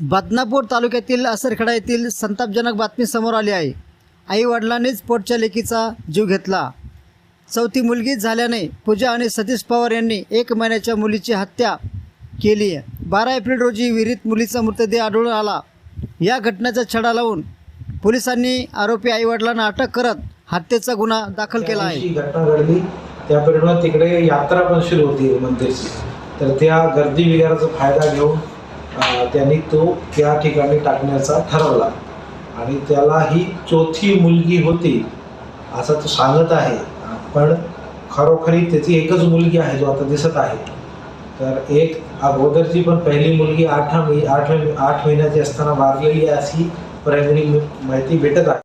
बदनापूर तालुक्यातील असरखेडा येथील संतापजनक बातमी समोर आली आहे. आई वडिलांनीच पोटच्या लेकीचा जीव घेतला. चौथी मुलगी झाल्याने पूजा आणि सतीश पवार यांनी एक महिन्याच्या मुलीची हत्या केली. आहे बारा एप्रिल रोजी विहिरीत मुलीचा मृतदेह आढळून आला. या घटनेचा छडा लावून पोलिसांनी आरोपी आईवडिलांना अटक करत हत्येचा गुन्हा दाखल केला आहे. घटना घडली त्या परिणामात तिकडे यात्रा पण सुरू होती मंदिरची तर त्या गर्दी विगाराचा फायदा घेऊन त्यांनी तो त्या ठिकाणी टाकण्याचा ठरवला. आणि त्याला ही चौथी मुलगी होती असं तो सांगत आहे. पण खरोखरी त्याची एकच मुलगी आहे जो आता दिसत आहे. तर एक अगोदरची पण पहिली मुलगी आठ आठ आठ महिन्याची असताना वारलेली आहे अशी प्रायमरी माहिती भेटत आहे.